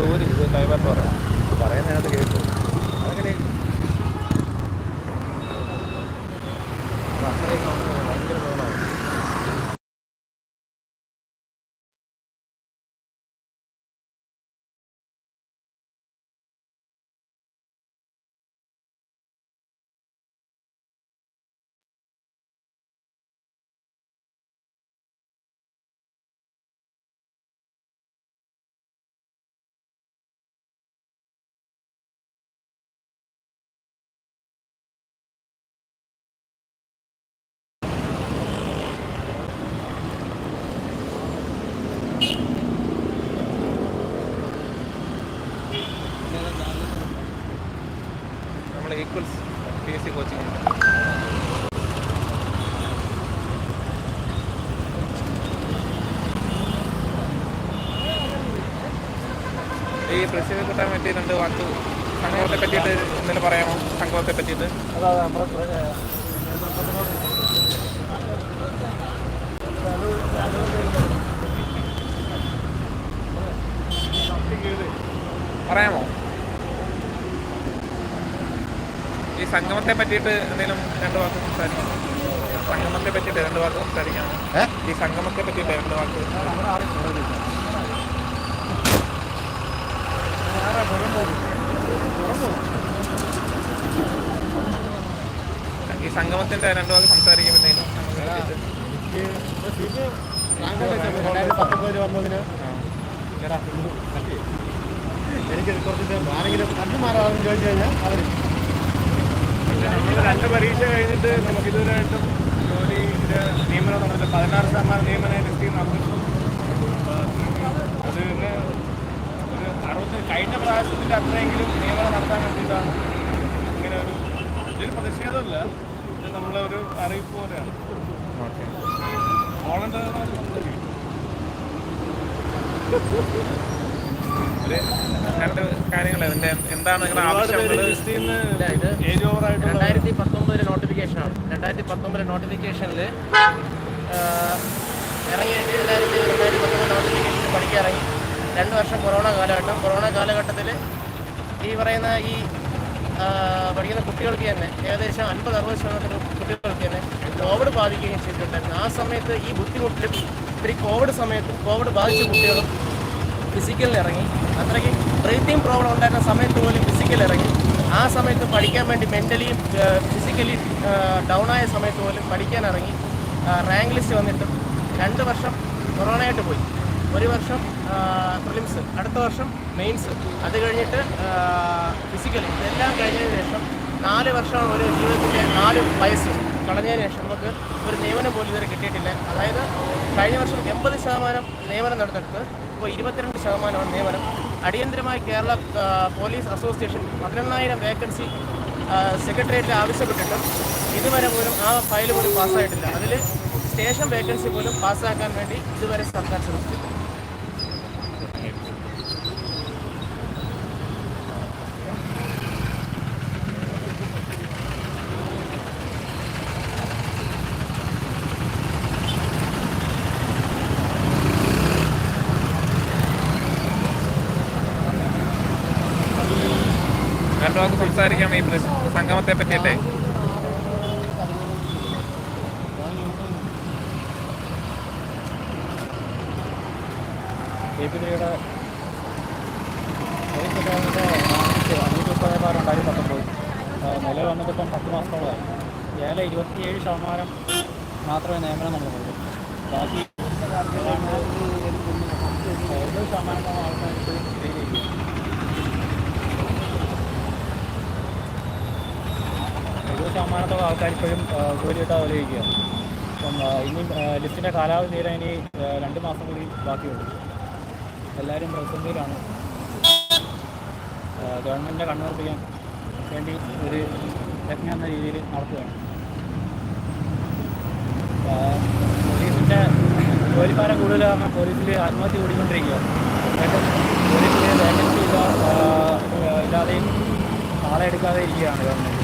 ഊരി ഇത് കൈവാറ്റ് പറയാം പറയുന്നതിനകത്ത് കേട്ടു. അങ്ങനെ നമ്മൾ equals P S C coaching ഈ പ്രസിദ്ധ കൂട്ടാൻ പറ്റി രണ്ട് വാക്ക് സംഗമത്തെ പറ്റിയിട്ട് എന്തെങ്കിലും പറയാമോ? സംഗമത്തെ പറ്റിയിട്ട് അതാ നമ്മുടെ പറയാമോ? ഈ സംഗമത്തെ പറ്റിയിട്ട് എന്തെങ്കിലും രണ്ട് വാക്ക് സംസാരിക്കാം. സംഗമത്തെ പറ്റിയിട്ട് രണ്ട് വാക്ക് സംസാരിക്കാമോ ഈ സംഗമത്തെ പറ്റിയിട്ട് രണ്ട് വാക്ക് ഈ സംഗമത്തിന്റെ രണ്ട് വാക്ക് സംസാരിക്കും എന്തെങ്കിലും. രണ്ടായിരത്തി പത്തൊമ്പതിൽ വന്നതിന് ആ. എടാ, ഇത് കട്ട് ചെയ്യ്. എനിക്ക് കുറച്ച് ആരെങ്കിലും കണ്ടു മാറാമെന്ന് ചോദിച്ചു കഴിഞ്ഞാൽ അവർ രണ്ട് പരീക്ഷ കഴിഞ്ഞിട്ട് നമുക്ക് ഇതുവരെയായിട്ടും ജോലിയുടെ നിയമനം നടന്നില്ല പതിനാറ് ശതമാനം നിയമന ലിസ്റ്റ് നടന്നിട്ടും അത് പിന്നെ ഒരു അറുപത്തി കഴിഞ്ഞ പ്രാവശ്യത്തിന്റെ അത്രയെങ്കിലും നിയമനം നടത്താൻ വേണ്ടിയിട്ടാണ് ഇങ്ങനെ ഒരു ഇതൊരു പ്രതിഷേധമല്ല. ഇത് നമ്മളെ ഒരു അറിയിപ്പ് പോലെയാണ്. ഓക്കെ. പോളണ്ട് രണ്ട് കാര്യങ്ങൾ ഇതിന്റെ എന്താണ് നിങ്ങളുടെ രണ്ടായിരത്തി പത്തൊമ്പതിലെ നോട്ടിഫിക്കേഷനാണ് രണ്ടായിരത്തി പത്തൊമ്പതിലെ നോട്ടിഫിക്കേഷനിൽ ഇറങ്ങി രണ്ടായിരത്തി രണ്ടായിരത്തി പത്തൊമ്പത് നോട്ടിഫിക്കേഷനിൽ പഠിക്കാൻ ഇറങ്ങി രണ്ട് വർഷം കൊറോണ കാലഘട്ടം. കൊറോണ കാലഘട്ടത്തിൽ ഈ പറയുന്ന ഈ പഠിക്കുന്ന കുട്ടികൾക്ക് തന്നെ ഏകദേശം അൻപത് അറുപത് ശതമാനത്തിന് കുട്ടികൾക്ക് തന്നെ കോവിഡ് ബാധിക്കുകയും ചെയ്തിട്ടുണ്ടായിരുന്നു. ആ സമയത്ത് ഈ ബുദ്ധിമുട്ടിലും ഇത്തിരി കോവിഡ് സമയത്ത് കോവിഡ് ബാധിച്ച കുട്ടികളും ഫിസിക്കലിൽ ഇറങ്ങി. അത്രയ്ക്ക് ബ്രീത്തിങ് പ്രോബ്ലം ഉണ്ടായിരുന്ന സമയത്ത് പോലും ഫിസിക്കൽ ഇറങ്ങി. ആ സമയത്ത് പഠിക്കാൻ വേണ്ടി മെന്റലി ഫിസിക്കലി ഡൗൺ ആയ സമയത്ത് പോലും പഠിക്കാൻ ഇറങ്ങി. റാങ്ക് ലിസ്റ്റ് വന്നിട്ടും രണ്ട് വർഷം കൊറോണയായിട്ട് പോയി. ഒരു വർഷം പ്രിലിംസ് അടുത്ത വർഷം മെയിൻസ് അത് കഴിഞ്ഞിട്ട് ഫിസിക്കൽ ഇതെല്ലാം കഴിഞ്ഞതിന് ശേഷം നാല് വർഷമാണ് ഒരു ജീവിതത്തിന്റെ നാല് വയസ്സ്. കളഞ്ഞതിന് ശേഷം നമുക്ക് ഒരു നിയമനം പോലും ഇതുവരെ കിട്ടിയിട്ടില്ല. അതായത് കഴിഞ്ഞ വർഷം എൺപത് ശതമാനം നിയമനം നടന്നിട്ട് ഇപ്പോൾ ഇരുപത്തിരണ്ട് ശതമാനമാണ് നിയമനം. അടിയന്തരമായി കേരള പോലീസ് അസോസിയേഷൻ പതിനെണ്ണായിരം വേക്കൻസി സെക്രട്ടേറിയറ്റ് ആവശ്യപ്പെട്ടിട്ടും ഇതുവരെ പോലും ആ ഫയൽ പോലും പാസ്സായിട്ടില്ല. അതിൽ സ്റ്റേഷൻ വേക്കൻസി പോലും പാസ്സാക്കാൻ വേണ്ടി ഇതുവരെ സർക്കാർ ശ്രമിച്ചിട്ടില്ല. രണ്ട് സംസാരിക്കാം ഈ സംഗമത്തെ പറ്റിയിട്ടേ. കെ പി ഡിയുടെ അഞ്ഞൂറ്റി മുപ്പത് ബാർ രണ്ടായിരത്തി പത്തൊമ്പത്. നിലവിൽ വന്നിട്ടിപ്പം പത്ത് മാസത്തോളമായി. ഏല ഇരുപത്തിയേഴ് ശതമാനം മാത്രമേ നിയമനം നടന്നുള്ളൂ. ബാക്കി എഴുപത് ശതമാനം ശതമാനത്തോളം ആൾക്കാർ ഇപ്പോഴും ജോലി കിട്ടാതെ ആലോചിക്കുക. അപ്പം ഇനി ആ, ലിസ്റ്റിന്റെ കാലാവധി തീരാൻ ഇനി രണ്ട് മാസം കൂടി ബാക്കിയുണ്ട് എല്ലാവരും പ്രതിസന്ധിയിലാണ്. ഗവൺമെന്റിനെ കണ്ണുറപ്പിക്കാൻ വേണ്ടി ഒരു യജ്ഞം എന്ന രീതിയിൽ നടത്തുകയാണ് പോലീസിന്റെ ജോലിഭാരം കൂടുതൽ കാരണം പോലീസിൽ ആത്മഹത്യ കൂടിക്കൊണ്ടിരിക്കുകയാണ് പോലീസിൽ വേക്കൻസി ഇല്ലാതെയും ആളെ എടുക്കാതെ ഇരിക്കുകയാണ് ഗവൺമെന്റ്